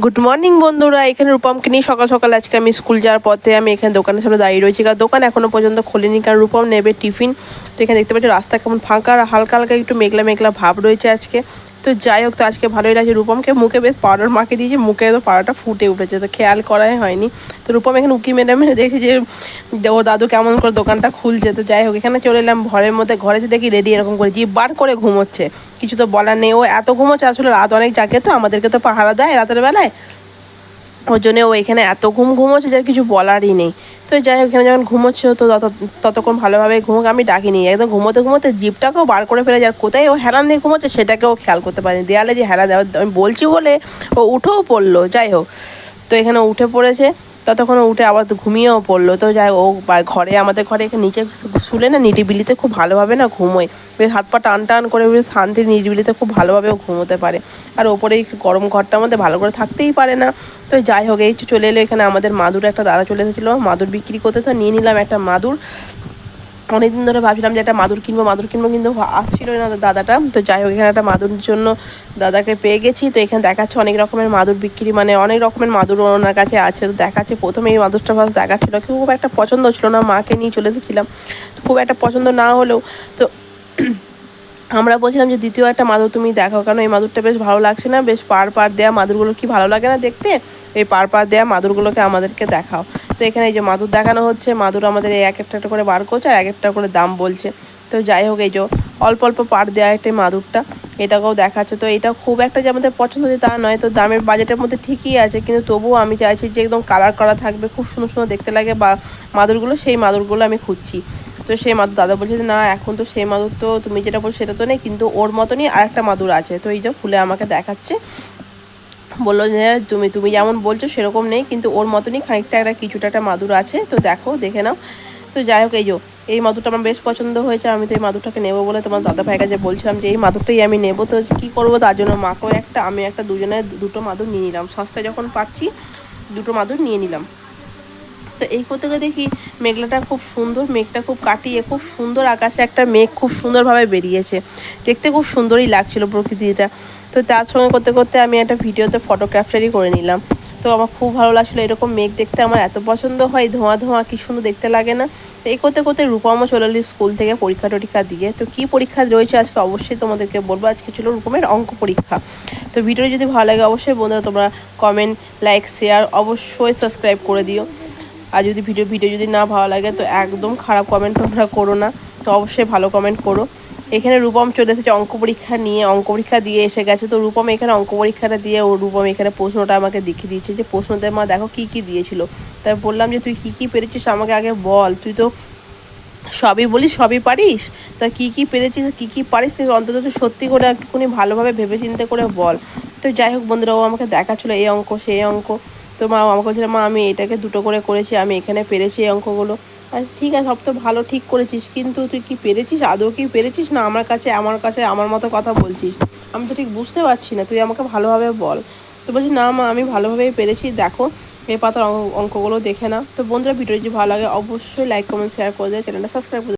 Good morning বন্ধুরা। এখানে রূপমকে নিয়ে সকাল সকাল আজকে আমি স্কুল যাওয়ার পথে আমি এখানে দোকানের সামনে দাঁড়িয়ে রয়েছি। কারণ দোকান এখনও পর্যন্ত খোলেনি, কারণ রূপম নেবে টিফিন। তো এখানে দেখতে পাচ্ছি, রাস্তা কেমন ফাঁকা আর হালকা হালকা একটু মেঘলা মেঘলা ভাব রয়েছে আজকে। তো যাই হোক, তো আজকে ভালোই লাগছে রূপমকে। মুখে বেশ পাউডার মাকে দিয়েছে, মুখে তো পাউডারটা ফুটে উঠেছে, তো খেয়াল করাই হয়নি। তো রূপম এখানে উকি মেরে মেরে দেখছি যে ও দাদু কেমন করে দোকানটা খুলছে। তো যাই হোক, এখানে চলে এলাম ঘরের মধ্যে। ঘরে এসে দেখি রেডি এরকম করে জিভ বার করে ঘুমোচ্ছে। কিছু তো বলার নেই। ও এত ঘুমোচ্ছে, আসলে রাত অনেক জাগে তো, আমাদেরকে তো পাহারা দেয় রাতের বেলায়। ওর জন্য ও এখানে এত ঘুম ঘুমোচ্ছে যার কিছু বলারই নেই। তো যাই হোক, এখানে যখন ঘুমোচ্ছে তো তত, ততক্ষণ ভালোভাবে ঘুমোক, আমি ডাকিনি। একদম ঘুমোতে ঘুমোতে জিপটাকেও বার করে ফেলে যার কোথায় ও হেলান দিয়ে ঘুমোচ্ছে সেটাকেও খেয়াল করতে পারিনি। দেয়ালে যে হেলা দেওয়া, আমি বলছি বলে ও উঠেও পড়ল। যাই হোক, তো এখানে উঠে পড়েছে। ততক্ষণ উঠে আবার ঘুমিয়েও পড়ল। তো যাই ও ঘরে, আমাদের ঘরে নিচে শুলে না, নিরিবিলিতে খুব ভালোভাবে না ঘুমোয়। বেশ হাত পা টান টান করে বেশ শান্তি, নিরিবিলিতে খুব ভালোভাবে ও ঘুমোতে পারে। আর ওপরে এই গরম ঘরটা আমাদের ভালো করে থাকতেই পারে না। তো যাই হোক, এই চলে এলো এখানে আমাদের মাদুর একটা দাদা চলে এসেছিল। মাদুর বিক্রি করতে তো নিয়ে নিলাম একটা মাদুর। অনেকদিন ধরে ভাবছিলাম যে একটা মাদুর কিনবো মাদুর কিনবো কিন্তু আসছিল না দাদাটা। তো যাই হোক, এখানে একটা মাদুর জন্য দাদাকে পেয়ে গেছি। তো এখানে দেখাচ্ছে অনেক রকমের মাদুর বিক্রি মানে অনেক রকমের মাদুর ওনার কাছে আছে। তো দেখাচ্ছে প্রথমে এই মাদুরটা ফার্স্ট দেখাচ্ছিল। খুব একটা পছন্দ ছিল না, মাকে নিয়ে চলে এসেছিলাম। তো খুব একটা পছন্দ না হলেও, তো আমরা বলছিলাম যে, দ্বিতীয় একটা মাদুর তুমি দেখো কারণ এই মাদুরটা বেশ ভালো লাগছে না? বেশ পার পার দেওয়া মাদুরগুলো কি ভালো লাগে না দেখতে? এই পার পার দেওয়া মাদুরগুলোকে আমাদেরকে দেখাও। তো এখানে এই যে মাদুর দেখানো হচ্ছে, মাদুর আমাদের এক একটা একটা করে বার করছে আর এক একটা করে দাম বলছে। তো যাই হোক, এই যে অল্প অল্প পার দেওয়া একটা মাদুরটা, এটাকেও দেখাচ্ছে। তো এটা খুব একটা যে আমাদের পছন্দ হচ্ছে তা নয়, তো দামের বাজেটের মধ্যে ঠিকই আছে, কিন্তু তবুও আমি চাইছি যে একদম কালার করা থাকবে, খুব সুন্দর সুন্দর দেখতে লাগে বা মাদুরগুলো, সেই মাদুরগুলো আমি খুঁজছি। তো সেই মাদুর, দাদা বলছে যে, না, এখন তো সেই মাদুর তো তুমি যেটা বলছো সেটা তো নেই, কিন্তু ওর মতনই আরেকটা মাদুর আছে। তো এই যে খুলে আমাকে দেখাচ্ছে। বলল যে তুমি তুমি যেমন বলছো সেরকম নেই, কিন্তু ওর মতনই খানিকটা একটা কিছুটা একটা মাদুর আছে। তো দেখো, দেখে নাও। তো যাই হোক, এই যো, এই মাদুরটা আমার বেশ পছন্দ হয়েছে। আমি তো এই মাদুরটাকে নেব বলে তোমার দাদা ভাইয়ের কাছে বলছিলাম যে, এই মাদুরটাই আমি নেব। তো কী করব তার জন্য মাকেও একটা, আমি একটা দুজনে দুটো মাদুর নিয়ে নিলাম। সস্তায় যখন পাচ্ছি, দুটো মাদুর নিয়ে নিলাম। তো এই করতে গিয়ে দেখি মেঘলাটা খুব সুন্দর, মেঘটা খুব কাটিয়ে খুব সুন্দর আকাশে একটা মেঘ খুব সুন্দরভাবে বেরিয়েছে। দেখতে খুব সুন্দরই লাগছিল প্রকৃতিটা। তো তার সঙ্গে করতে করতে আমি একটা ভিডিওতে ফটো ক্যাপচারই করে নিলাম। তো আমার খুব ভালো লাগছিল এরকম মেঘ দেখতে। আমার এত পছন্দ হয়, ধোঁয়া ধোঁয়া, কি সুন্দর দেখতে লাগে না। তো এই করতে করতে রূপমও চলে এলি স্কুল থেকে পরীক্ষা টরীক্ষা দিয়ে। তো কী পরীক্ষা রয়েছে আজকে অবশ্যই তোমাদেরকে বলব। আজকে ছিল রূপমের অঙ্ক পরীক্ষা। তো ভিডিও যদি ভালো লাগে অবশ্যই বন্ধুরা তোমরা কমেন্ট লাইক শেয়ার অবশ্যই সাবস্ক্রাইব করে দিও। আর যদি ভিডিও ভিডিও যদি না ভালো লাগে, তো একদম খারাপ কমেন্ট তোমরা করো না। তো অবশ্যই ভালো কমেন্ট করো। এখানে রূপম চলে এসেছে অঙ্ক পরীক্ষা নিয়ে, অঙ্ক পরীক্ষা দিয়ে এসে গেছে। তো রূপম এখানে অঙ্ক পরীক্ষাটা দিয়ে ও রূপম এখানে প্রশ্নটা আমাকে দেখিয়ে দিয়েছে যে, প্রশ্নতে মা দেখো কী কী দিয়েছিল। তাই বললাম যে, তুই কী কী পেরেছিস আমাকে আগে বল। তুই তো সবই বলিস, সবই পারিস। তা কী কী পেরেছিস, কী কী পারিস তুই অন্তত তুই সত্যি করে একটুখানি ভালোভাবে ভেবে চিন্তে করে বল। তো যাই হোক বন্ধুরা, ও আমাকে দেখাচ্ছিলো এই অঙ্ক, সেই অঙ্ক। তো মা আমাকে বলছিল, মা, আমি এটাকে দুটো করে করেছি, আমি এখানে পেরেছি এই অঙ্কগুলো। আচ্ছা ঠিক আছে, সব তো ভালো, ঠিক করেছিস, কিন্তু তুই কি পেরেছিস? আদৌ কি পেরেছিস? না, আমার কাছে আমার কাছে, আমার মতো কথা বলছিস। আমি তো ঠিক বুঝতে পারছি না, তুই আমাকে ভালোভাবে বল। তো বলছি, না, মা, আমি ভালোভাবেই পেরেছি, দেখো এই পাতার অঙ্ক- অঙ্কগুলো দেখে না তো বন্ধুরা ভিডিও যদি ভালো লাগে, অবশ্যই লাইক কমেন্ট শেয়ার করে দেবে চ্যানেলটা সাবস্ক্রাইব করে।